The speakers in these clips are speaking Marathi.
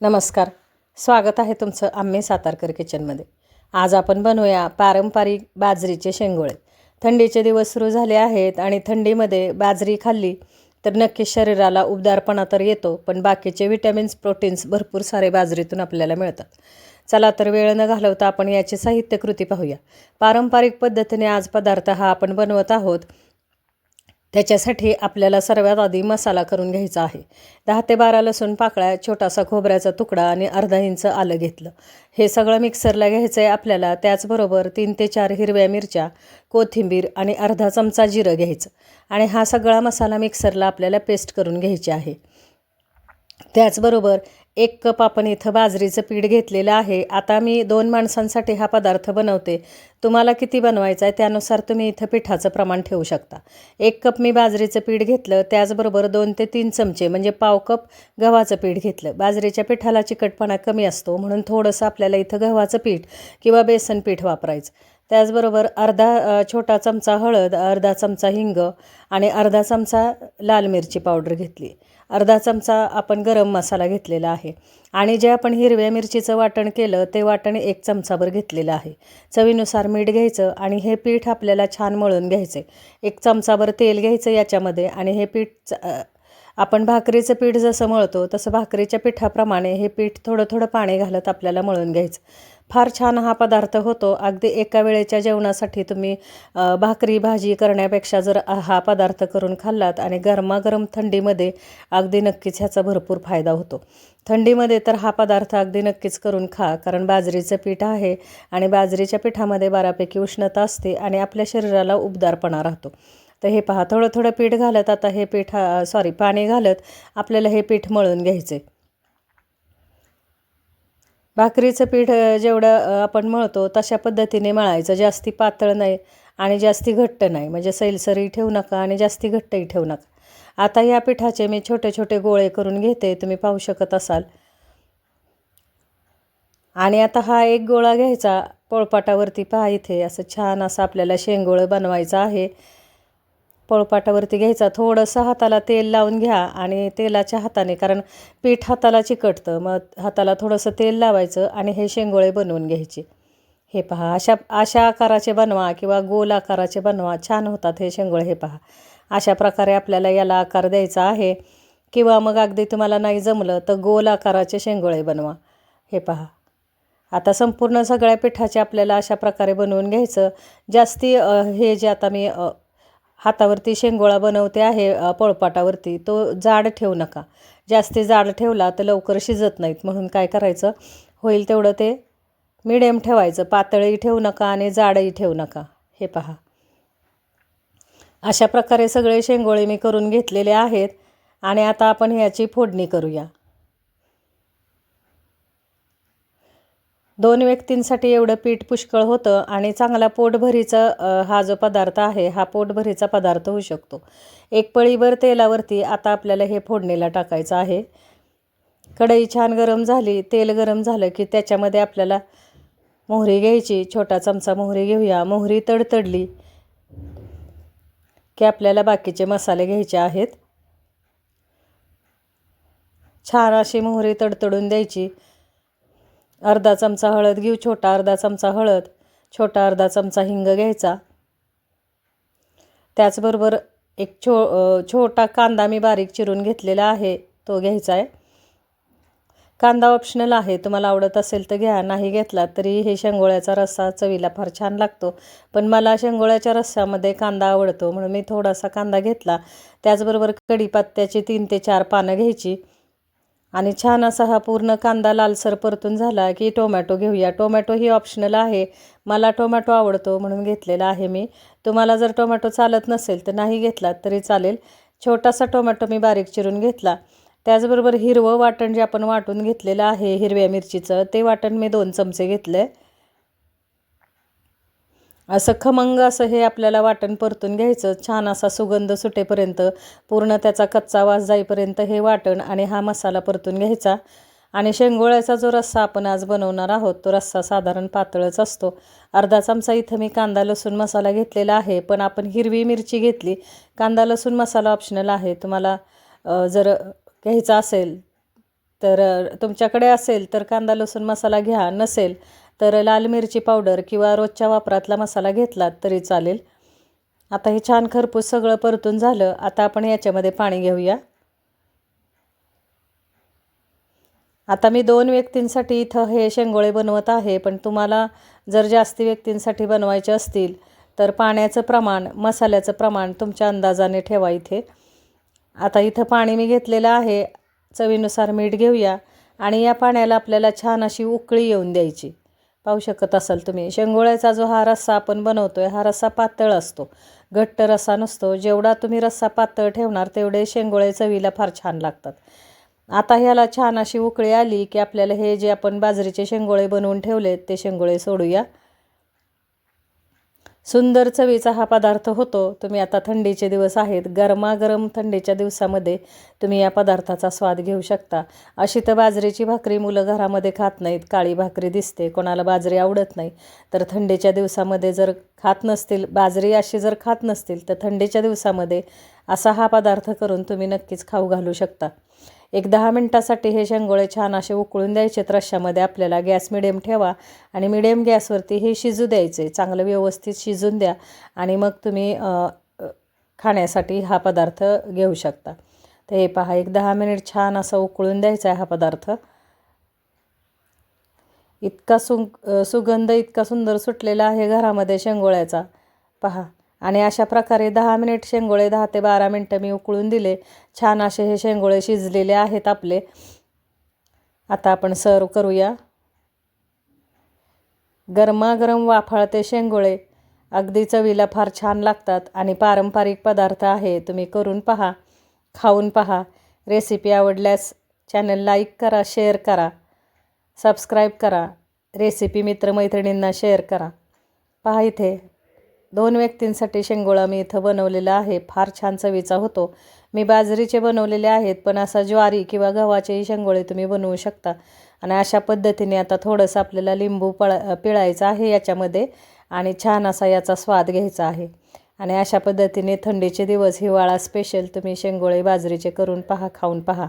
नमस्कार. स्वागत आहे तुमचं आम्ही सातारकर किचनमध्ये. आज आपण बनवूया पारंपरिक बाजरीचे शेंगोळे. थंडीचे दिवस सुरू झाले आहेत आणि थंडीमध्ये बाजरी खाल्ली तर नक्कीच शरीराला उबदारपणा तर येतो पण बाकीचे विटॅमिन्स प्रोटीन्स भरपूर सारे बाजरीतून आपल्याला मिळतात. चला तर वेळ न घालवता आपण याची साहित्य कृती पाहूया. पारंपरिक पद्धतीने आज पदार्थ हा आपण बनवत आहोत. त्याच्यासाठी आपल्याला सर्वात आधी मसाला करून घ्यायचा आहे. दहा ते बारा लसूण पाकळ्या छोटासा खोबऱ्याचा तुकडा आणि अर्धा इंच आलं घेतलं. हे सगळं मिक्सरला घ्यायचं आहे आपल्याला. त्याचबरोबर तीन ते चार हिरव्या मिरच्या कोथिंबीर आणि अर्धा चमचा जिरं घ्यायचं. आणि हा सगळा मसाला मिक्सरला आपल्याला पेस्ट करून घ्यायची आहे. त्याचबरोबर एक कप आपण इथं बाजरीचं पीठ घेतलेलं आहे. आता मी दोन माणसांसाठी हा पदार्थ बनवते. तुम्हाला किती बनवायचं आहे त्यानुसार तुम्ही इथं पिठाचं प्रमाण ठेवू शकता. एक कप मी बाजरीचं पीठ घेतलं. त्याचबरोबर दोन ते तीन चमचे म्हणजे पाव कप गव्हाचं पीठ घेतलं. बाजरीच्या पिठाला चिकटपणा कमी असतो म्हणून थोडंसं आपल्याला इथं गव्हाचं पीठ किंवा बेसन पीठ वापरायचं. त्याचबरोबर अर्धा छोटा चमचा हळद अर्धा चमचा हिंग आणि अर्धा चमचा लाल मिरची पावडर घेतली. अर्धा चमचा आपण गरम मसाला घेतलेला आहे आणि जे आपण हिरव्या मिरचीचं वाटण केलं ते वाटण एक चमचाभर घेतलेलं आहे. चवीनुसार मीठ घ्यायचं आणि हे पीठ आपल्याला छान मळून घ्यायचे एक चमचाभर तेल घ्यायचं याच्यामध्ये आणि हे पीठ आपण भाकरीचं पीठ जसं मळतो तसं भाकरीच्या पिठाप्रमाणे हे पीठ थोडं थोडं पाणी घालत आपल्याला मळून घ्यायचं. फार छान हा पदार्थ होतो. अगदी एका वेळेच्या जेवणासाठी तुम्ही भाकरी भाजी करण्यापेक्षा जर हा पदार्थ करून खाल्लात आणि गरमागरम थंडीमध्ये अगदी नक्कीच ह्याचा भरपूर फायदा होतो. थंडीमध्ये तर हा पदार्थ अगदी नक्कीच करून खा कारण बाजरीचं पीठ आहे आणि बाजरीच्या पिठामध्ये बऱ्यापैकी उष्णता असते आणि आपल्या शरीराला उबदारपणा राहतो. तर हे पहा थोडं थोडं पीठ घालत आता हे पीठ सॉरी पाणी घालत आपल्याला हे पीठ मळून घ्यायचे भाकरीचं पीठ जेवढं आपण मळतो तशा पद्धतीने मळायचं. जास्ती पातळ नाही आणि जास्ती घट्ट नाही. म्हणजे सैलसरी ठेवू नका आणि जास्ती घट्टही ठेवू नका. आता या पिठाचे मी छोटे छोटे गोळे करून घेते. तुम्ही पाहू शकत असाल. आणि आता हा एक गोळा घ्यायचा पोळपाटावरती. पहा इथे असं छान असं आपल्याला शेंगोळं बनवायचं आहे. पोळपाटावरती घ्यायचा. थोडंसं हाताला तेल लावून घ्या आणि तेलाच्या हाताने कारण पीठ हाताला चिकटतं मग हाताला थोडंसं तेल लावायचं आणि हे शेंगोळे बनवून घ्यायचे. हे पहा अशा अशा आकाराचे बनवा किंवा गोल आकाराचे बनवा. छान होतात हे शेंगोळे हे पहा. अशा प्रकारे आपल्याला याला आकार द्यायचा आहे. किंवा मग अगदी तुम्हाला नाही जमलं तर गोल आकाराचे शेंगोळे बनवा. हे पहा. आता संपूर्ण सगळ्या पिठाचे आपल्याला अशा प्रकारे बनवून घ्यायचं. जास्ती हे जे आता मी हातावरती शेंगोळा बनवते आहे पोळपाटावरती. तो जाड ठेवू नका. जास्ती जाड ठेवला तर लवकर शिजत नाहीत. म्हणून काय करायचं? होईल तेवढं ते मिडियम ठेवायचं. पातळही ठेवू नका आणि जाडही ठेवू नका. हे पहा. अशा प्रकारे सगळे शेंगोळे मी करून घेतलेले आहेत आणि आता आपण ह्याची फोडणी करूया. दोन व्यक्तींसाठी एवढं पीठ पुष्कळ होतं आणि चांगला पोटभरीचा हा जो पदार्थ आहे हा पोटभरीचा पदार्थ होऊ शकतो. एक पळीभर तेलावरती आता आपल्याला हे फोडणीला टाकायचं आहे. कढई छान गरम झाली तेल गरम झालं की त्याच्यामध्ये आपल्याला मोहरी घ्यायची छोटा चमचा मोहरी घेऊया. मोहरी तडतडली की आपल्याला बाकीचे मसाले घ्यायचे आहेत. छान अशी मोहरी तडतडून द्यायची. अर्धा चमचा हळद घेऊ छोटा अर्धा चमचा हळद छोटा अर्धा चमचा हिंग घ्यायचा. त्याचबरोबर एक छो छोटा कांदा मी बारीक चिरून घेतलेला आहे तो घ्यायचा आहे. कांदा ऑप्शनल आहे तुम्हाला आवडत असेल तर घ्या नाही घेतला तरी हे शेंगोळ्याचा रस्सा चवीला फार छान लागतो. पण मला शेंगोळ्याच्या रस्स्यामध्ये कांदा आवडतो म्हणून मी थोडासा कांदा घेतला. त्याचबरोबर कढीपत्त्याची तीन ते चार पानं घ्यायची. आणि छान असा हा पूर्ण कांदा लालसर परतून झाला की टोमॅटो घेऊया. टोमॅटो ही ऑप्शनल आहे. मला टोमॅटो आवडतो म्हणून घेतलेला आहे मी. तुम्हाला जर टोमॅटो चालत नसेल तर नाही घेतला तरी चालेल. छोटासा टोमॅटो मी बारीक चिरून घेतला. त्याचबरोबर हिरवं वाटण जे आपण वाटून घेतलेलं आहे हिरव्या मिरचीचं ते वाटण मी दोन चमचे घेतलं आहे असं खमंग असं हे आपल्याला वाटण परतून घ्यायचं. छान असा सुगंध सुटेपर्यंत पूर्ण त्याचा कच्चा वास जाईपर्यंत हे वाटण आणि हा मसाला परतून घ्यायचा. आणि शेंगोळ्याचा जो रस्सा आपण आज बनवणार आहोत तो रस्सा साधारण पातळच असतो. अर्धा चमचा इथं मी कांदा लसूण मसाला घेतलेला आहे पण आपण हिरवी मिरची घेतली. कांदा लसूण मसाला ऑप्शनल आहे. तुम्हाला जर घ्यायचा असेल तर तुमच्याकडे असेल तर कांदा लसूण मसाला घ्या. नसेल तर लाल मिरची पावडर किंवा रोजच्या वापरातला मसाला घेतलात तरी चालेल. आता हे छान खरपूस सगळं परतून झालं. आता आपण याच्यामध्ये पाणी घेऊया. आता मी दोन व्यक्तींसाठी इथं हे शेंगोळे बनवत आहे पण तुम्हाला जर जास्ती व्यक्तींसाठी बनवायचे असतील तर पाण्याचं प्रमाण मसाल्याचं प्रमाण तुमच्या अंदाजाने ठेवा इथे. आता इथं पाणी मी घेतलेलं आहे. चवीनुसार मीठ घेऊया आणि या पाण्याला आपल्याला छान अशी उकळी येऊन द्यायची. पाहू शकत असाल तुम्ही. शेंगोळ्याचा जो हा रस्सा आपण बनवतो आहे हा रस्सा पातळ असतो. घट्ट रस्सा नसतो. जेवढा तुम्ही रस्सा पातळ ठेवणार तेवढे शेंगोळे चवीला फार छान लागतात. आता ह्याला छान अशी उकळी आली की आपल्याला हे जे आपण बाजरीचे शेंगोळे बनवून ठेवलेत ते शेंगोळे सोडूया. सुंदर चवीचा हा पदार्थ होतो. तुम्ही आता थंडीचे दिवस आहेत. गरमागरम थंडीच्या दिवसामध्ये तुम्ही या पदार्थाचा स्वाद घेऊ शकता. अशी तर बाजरीची भाकरी मुलं घरामध्ये खात नाहीत. काळी भाकरी दिसते. कोणाला बाजरी आवडत नाही. तर थंडीच्या दिवसामध्ये जर खात नसतील बाजरी अशी जर खात नसतील तर थंडीच्या दिवसामध्ये असा हा पदार्थ करून तुम्ही नक्कीच खाऊ घालू शकता. एक दहा मिनटासाठी हे शेंगोळे छान असे उकळून द्यायचे रश्श्यामध्ये. आपल्याला गॅस मिडियम ठेवा आणि मिडियम गॅसवरती हे शिजू द्यायचे. चांगलं व्यवस्थित शिजून द्या आणि मग तुम्ही खाण्यासाठी हा पदार्थ घेऊ शकता. तर हे पहा एक दहा मिनिट छान असं उकळून द्यायचा आहे हा पदार्थ. इतका सु सुगंध इतका सुंदर सुटलेला आहे घरामध्ये शेंगोळ्याचा. पहा. आणि अशा प्रकारे दहा मिनिट शेंगोळे दहा ते बारा मिनटं मी उकळून दिले. छान असे हे शेंगोळे शिजलेले आहेत आपले. आता आपण सर्व करूया. गरमागरम वाफाळते शेंगोळे. अगदी चवीला फार छान लागतात आणि पारंपरिक पदार्थ आहे. तुम्ही करून पहा खाऊन पहा. रेसिपी आवडल्यास चॅनल लाईक करा शेअर करा. सबस्क्राईब करा. रेसिपी मित्रमैत्रिणींना शेअर करा. पहा इथे. दोन व्यक्तींसाठी शेंगोळा मी इथं बनवलेला आहे. फार छान चवीचा होतो. मी बाजरीचे बनवलेले आहेत पण असा ज्वारी किंवा गव्हाचेही शेंगोळे तुम्ही बनवू शकता. आणि अशा पद्धतीने आता थोडंसं आपल्याला लिंबू पळा पिळायचं आहे याच्यामध्ये आणि छान असा याचा स्वाद घ्यायचा आहे. आणि अशा पद्धतीने थंडीचे दिवस हिवाळा स्पेशल तुम्ही शेंगोळे बाजरीचे करून पहा खाऊन पहा.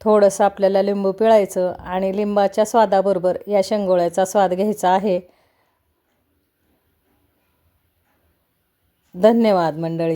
थोडंसं आपल्याला लिंबू पिळायचं आणि लिंबाच्या स्वादाबरोबर या शेंगोळ्याचा स्वाद घ्यायचा आहे. धन्यवाद मंडळी.